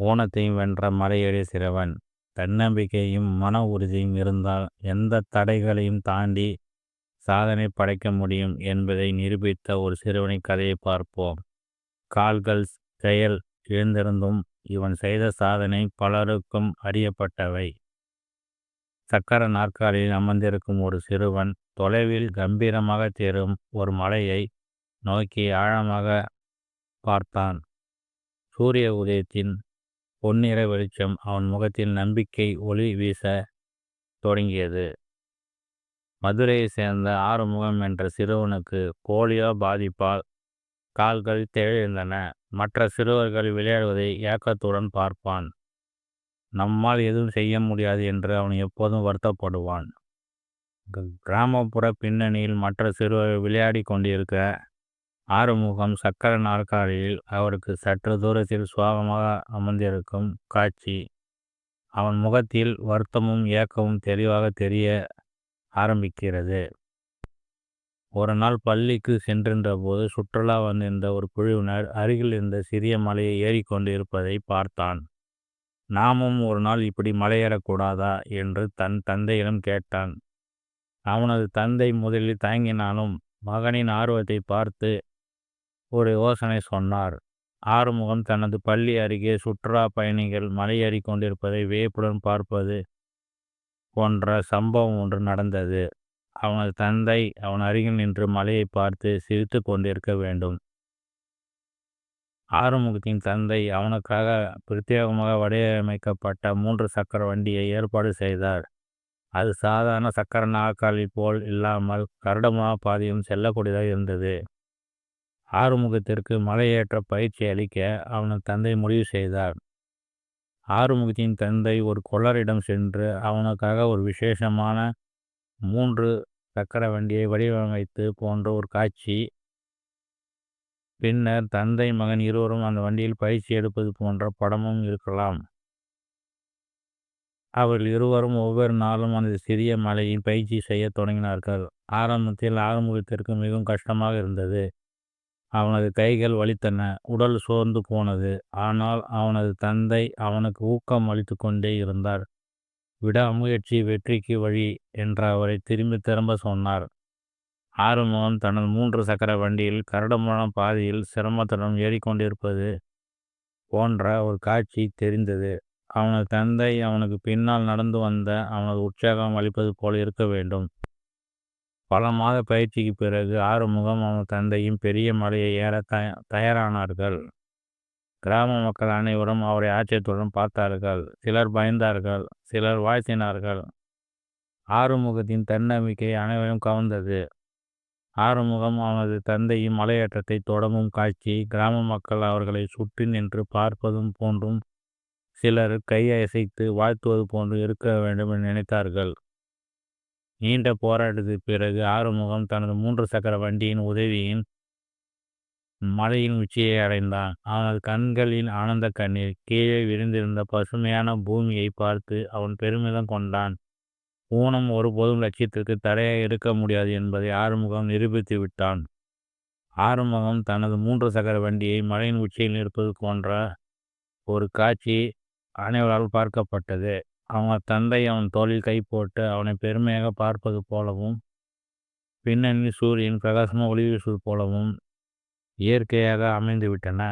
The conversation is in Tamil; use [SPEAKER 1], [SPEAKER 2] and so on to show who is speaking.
[SPEAKER 1] ஓணத்தையும் வென்ற மலையேறிய சிறுவன் தன்னம்பிக்கையும் மன உறுதியும் இருந்தால் எந்த தடைகளையும் தாண்டி சாதனை படைக்க முடியும் என்பதை நிரூபித்த ஒரு சிறுவனை கதையை பார்ப்போம். கால்கள் செயல் எழுந்திருந்தும் இவன் செய்த சாதனை பலருக்கும் அறியப்பட்டவை. சக்கர நாற்காலியில் அமர்ந்திருக்கும் ஒரு சிறுவன் தொலைவில் கம்பீரமாக தேரும் ஒரு மலையை நோக்கி ஆழமாக பார்த்தான். சூரிய உதயத்தின் பொன்னிற வெளிச்சம் அவன் முகத்தில் நம்பிக்கை ஒளி வீச தொடங்கியது. மதுரையை சேர்ந்த ஆறுமுகம் என்ற சிறுவனுக்கு போலியோ பாதிப்பால் கால்கள் தேழிருந்தன. மற்ற சிறுவர்கள் விளையாடுவதை ஏக்கத்துடன் பார்ப்பான். நம்மால் எதுவும் செய்ய முடியாது என்று அவன் எப்போதும் வருத்தப்படுவான். கிராமப்புற பின்னணியில் மற்ற சிறுவர்கள் விளையாடி கொண்டிருக்க ஆறுமுகம் சக்கர நாற்காலியில் அவருக்கு சற்று தூரத்தில் சுவாகமாக அமர்ந்திருக்கும் காட்சி. அவன் முகத்தில் வருத்தமும் ஏக்கமும் தெளிவாக தெரிய ஆரம்பிக்கிறது. ஒரு நாள் பள்ளிக்கு சென்றிருந்த போது சுற்றுலா வந்திருந்த ஒரு குழுவினர் அருகில் இருந்த சிறிய மலையை ஏறிக்கொண்டு இருப்பதை பார்த்தான். நாமும் ஒரு நாள் இப்படி மலையேறக்கூடாதா? என்று தன் தந்தையிடம் கேட்டான். அவனது தந்தை முதலில் தயங்கினாலும் மகனின் ஆர்வத்தை பார்த்து ஒரு யோசனை சொன்னார். ஆறுமுகம் தனது பள்ளி அருகே சுற்றுலா பயணிகள் மலையேறி கொண்டிருப்பதை வியப்புடன் பார்ப்பது போன்ற சம்பவம் ஒன்று நடந்தது. அவனது தந்தை அவன் அருகில் நின்று மலையை பார்த்து சிரித்து கொண்டிருக்க வேண்டும். ஆறுமுகத்தின் தந்தை அவனுக்காக பிரத்யேகமாக வடிவமைக்கப்பட்ட மூன்று சக்கர வண்டியை ஏற்பாடு செய்தார். அது சாதாரண சக்கர நாற்காலி போல் இல்லாமல் கரடமாக பாதையும் செல்லக்கூடியதாக இருந்தது. ஆறுமுகத்திற்கு மலையேற்ற பயிற்சி அளிக்க அவனது தந்தை முடிவு செய்தார். ஆறுமுகத்தின் தந்தை ஒரு கொள்ளரிடம் சென்று அவனுக்காக ஒரு விசேஷமான மூன்று சக்கர வண்டியை வடிவமைத்து போன்ற ஒரு காட்சி பின்னர் தந்தை மகன் இருவரும் அந்த வண்டியில் பயிற்சி எடுப்பது போன்ற படமும் இருக்கலாம். அவர்கள் இருவரும் ஒவ்வொரு நாளும் அந்த சிறிய மலையில் பயிற்சி செய்ய தொடங்கினார்கள். ஆரம்பத்தில் ஆறுமுகத்திற்கு மிகவும் கஷ்டமாக இருந்தது. அவனது கைகள் வலித்தன உடல் சோர்ந்து போனது. ஆனால் அவனது தந்தை அவனுக்கு ஊக்கம் அளித்து கொண்டே இருந்தார். விடாமுயற்சி வெற்றிக்கு வழி என்று அவரை திரும்பி திரும்ப சொன்னார். ஆறுமுகம் தனது மூன்று சக்கர வண்டியில் கரடமான பாதையில் சிரமத்துடன் ஏறிக்கொண்டிருப்பது போன்ற ஒரு காட்சி தெரிந்தது. அவனது தந்தை அவனுக்கு பின்னால் நடந்து வந்த அவனது உற்சாகம் அளிப்பது போல இருக்க வேண்டும். பல மாத பயிற்சிக்கு பிறகு ஆறுமுகம் அவன் தந்தையும் பெரிய மலையை ஏற தயாரானார்கள். கிராம மக்கள் அனைவரும் அவரை ஆச்சரியத்துடன் பார்த்தார்கள். சிலர் பயந்தார்கள் சிலர் வாழ்த்தினார்கள் ஆறுமுகத்தின் தன்னம்பிக்கை அனைவரும் கவர்ந்தது. ஆறுமுகம் அவனது தந்தையும் மலையேற்றத்தை தொடங்கும் காட்சி கிராம மக்கள் அவர்களை சுற்றி நின்று பார்ப்பதும் போன்றும் சிலர் கையை அசைத்து வாழ்த்துவது போன்று இருக்க வேண்டும் என நினைத்தார்கள். நீண்ட போராட்டத்திற்கு பிறகு ஆறுமுகம் தனது மூன்று சக்கர வண்டியின் உதவியின் மலையின் உச்சியை அடைந்தான். அவனது கண்களின் ஆனந்த கண்ணீர் கீழே விரிந்திருந்த பசுமையான பூமியை பார்த்து அவன் பெருமிதம் கொண்டான். ஊனம் ஒருபோதும் லட்சியத்திற்கு தடையாக இருக்க முடியாது என்பதை ஆறுமுகம் நிரூபித்து விட்டான். ஆறுமுகம் தனது மூன்று சக்கர வண்டியை மலையின் உச்சியில் நிற்பது போன்ற ஒரு காட்சி அனைவரால் பார்க்கப்பட்டது. அவன் தந்தை அவன் தோளில் கை போட்டு அவனை பெருமையாக பார்ப்பது போலவும் பின்னணி சூரியன் பிரகாசமாக ஒளி வீசுவது போலவும் இயற்கையாக அமைந்துவிட்டன.